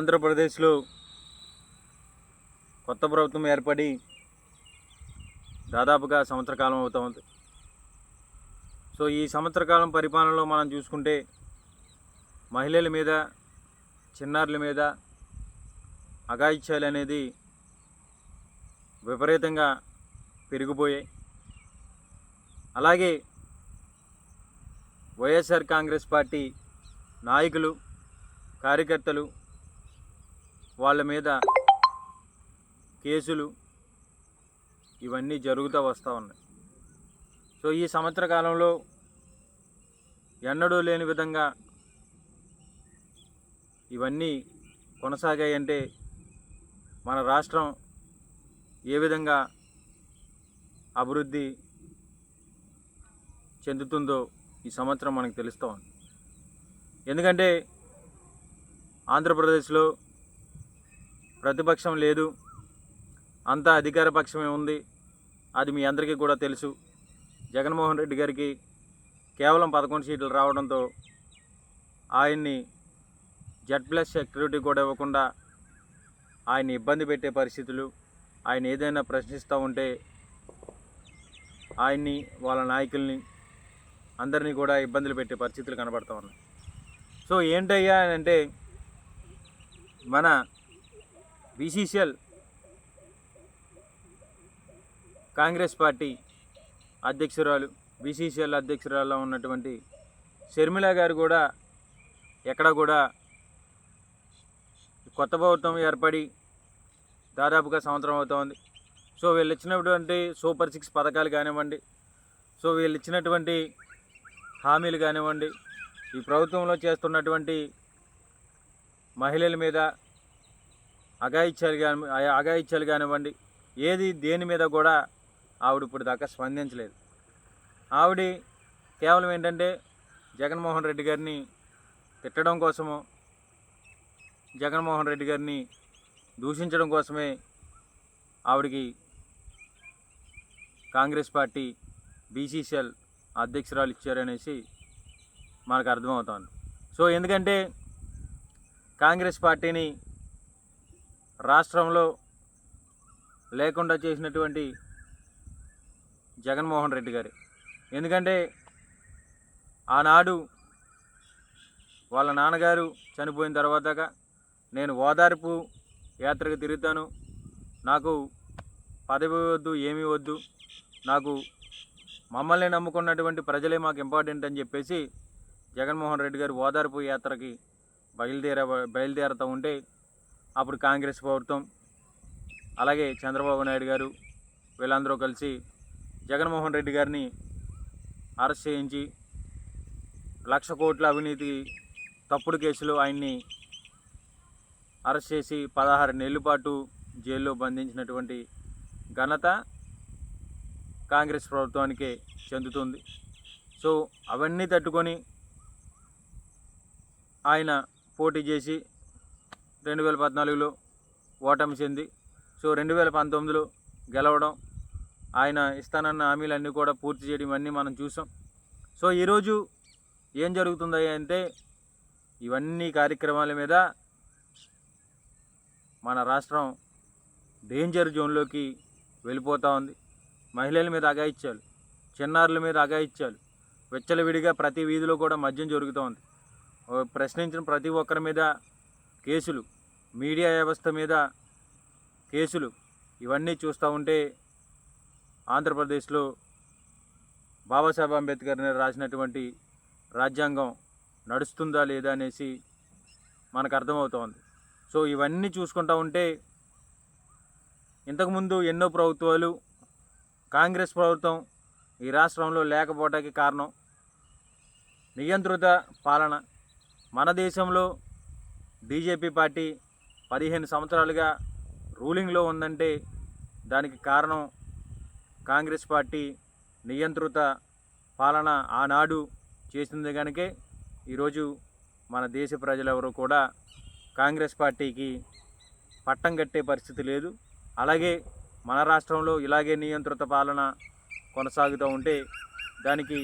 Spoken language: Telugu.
ఆంధ్రప్రదేశ్లో కొత్త ప్రభుత్వం ఏర్పడి దాదాపుగా సంవత్సర కాలం ఉంది. సో ఈ సంవత్సరకాలం పరిపాలనలో మనం చూసుకుంటే మహిళల మీద చిన్నారుల మీద అఘాయిత్యాలు అనేది విపరీతంగా పెరిగిపోయాయి. అలాగే వైఎస్ఆర్ కాంగ్రెస్ పార్టీ నాయకులు కార్యకర్తలు వాళ్ళ మీద కేసులు ఇవన్నీ జరుగుతూ వస్తూ ఉన్నాయి. సో ఈ సంవత్సర కాలంలో ఎన్నడూ లేని విధంగా ఇవన్నీ కొనసాగాయంటే మన రాష్ట్రం ఏ విధంగా అభివృద్ధి చెందుతుందో ఈ సంవత్సరం మనకు తెలుస్తూ ఉంది ఎందుకంటే ఆంధ్రప్రదేశ్లో ప్రతిపక్షం లేదు. అంతా అధికార పక్షమే ఉంది. అది మీ అందరికీ కూడా తెలుసు. జగన్మోహన్ రెడ్డి గారికి కేవలం పదకొండు సీట్లు రావడంతో ఆయన్ని జెడ్ ప్లస్ సెక్యూరిటీ కూడా ఇవ్వకుండా ఆయన ఇబ్బంది పెట్టే పరిస్థితులు ఆయన ఏదైనా ప్రశ్నిస్తూ ఉంటే ఆయన్ని వాళ్ళ నాయకుల్ని అందరినీ కూడా ఇబ్బందులు పెట్టే పరిస్థితులు కనబడతా ఉన్నాయి. సో ఏంటయ్యా అని అంటే మన బీసీసీఎల్ కాంగ్రెస్ పార్టీ అధ్యక్షురాలు బీసీసీఎల్ అధ్యక్షురాల్లో ఉన్నటువంటి షర్మిల గారు కూడా ఎక్కడ కూడా కొత్త ప్రభుత్వం ఏర్పడి దాదాపుగా సంవత్సరం అవుతోంది. సో వీళ్ళు ఇచ్చినటువంటి సూపర్ సిక్స్ పథకాలు కానివ్వండి సో వీళ్ళు ఇచ్చినటువంటి హామీలు కానివ్వండి ఈ ప్రభుత్వంలో చేస్తున్నటువంటి మహిళల మీద అఘాయిత్యాలు కాని అఘాయిత్యాలు కానివ్వండి ఏది దేని మీద కూడా ఆవిడ ఇప్పుడు దాకా స్పందించలేదు. ఆవిడ కేవలం ఏంటంటే జగన్మోహన్ రెడ్డి గారిని తిట్టడం కోసము జగన్మోహన్ రెడ్డి గారిని దూషించడం కోసమే ఆవిడకి కాంగ్రెస్ పార్టీ బీసీసీఎల్ అధ్యక్షురాలు ఇచ్చారనేసి మనకు అర్థమవుతోంది. సో ఎందుకంటే కాంగ్రెస్ పార్టీని రాష్ట్రంలో లేకుండా చేసినటువంటి జగన్మోహన్ రెడ్డి గారు. ఎందుకంటే ఆనాడు వాళ్ళ నాన్నగారు చనిపోయిన తర్వాతగా నేను ఓదార్పు యాత్రకు తిరుగుతాను. నాకు పదవి వద్దు ఏమీ వద్దు. నాకు మమ్మల్ని నమ్ముకున్నటువంటి ప్రజలే మాకు ఇంపార్టెంట్ అని చెప్పేసి జగన్మోహన్ రెడ్డి గారు ఓదార్పు యాత్రకి బయలుదేర బయలుదేరుతూ ఉంటే అప్పుడు కాంగ్రెస్ ప్రభుత్వం అలాగే చంద్రబాబు నాయుడు గారు వీళ్ళందరూ కలిసి జగన్మోహన్ రెడ్డి గారిని అరెస్ట్ చేయించి లక్ష కోట్ల అవినీతి తప్పుడు కేసులు ఆయన్ని అరెస్ట్ చేసి పదహారు నెలల పాటు జైల్లో బంధించినటువంటి ఘనత కాంగ్రెస్ ప్రభుత్వానికే చెందుతుంది. సో అవన్నీ తట్టుకొని ఆయన పోటీ చేసి రెండు వేల పద్నాలుగులో ఓటమి చెంది సో రెండు వేల పంతొమ్మిదిలో గెలవడం ఆయన ఇస్తానన్న హామీలన్నీ కూడా పూర్తి చేయడం ఇవన్నీ మనం చూసాం. సో ఈరోజు ఏం జరుగుతుంది అంటే ఇవన్నీ కార్యక్రమాల మీద మన రాష్ట్రం డేంజర్ జోన్లోకి వెళ్ళిపోతూ ఉంది. మహిళల మీద అగాయిత్యాలు చిన్నారుల మీద అగాయిత్యాలు విచ్చలవిడిగా ప్రతి వీధిలో కూడా మద్యం జరుగుతూ ఉంది ప్రశ్నించిన ప్రతి ఒక్కరి మీద కేసులు మీడియా వ్యవస్థ మీద కేసులు ఇవన్నీ చూస్తూ ఉంటే ఆంధ్రప్రదేశ్లో బాబాసాహెబ్ అంబేద్కర్ రాసినటువంటి రాజ్యాంగం నడుస్తుందా లేదా అనేసి మనకు అర్థమవుతోంది. సో ఇవన్నీ చూసుకుంటూ ఉంటే ఇంతకుముందు ఎన్నో ప్రభుత్వాలు కాంగ్రెస్ ప్రభుత్వం ఈ రాష్ట్రంలో లేకపోవడానికి కారణం నియంత్రిత పాలన. మన దేశంలో బీజేపీ పార్టీ పదిహేను సంవత్సరాలుగా రూలింగ్లో ఉందంటే దానికి కారణం కాంగ్రెస్ పార్టీ నియంత్రిత పాలన ఆనాడు చేసింది కనుకే ఈరోజు మన దేశ ప్రజలెవరూ కూడా కాంగ్రెస్ పార్టీకి పట్టం కట్టే పరిస్థితి లేదు. అలాగే మన రాష్ట్రంలో ఇలాగే నియంత్రిత పాలన కొనసాగుతూ ఉంటే దానికి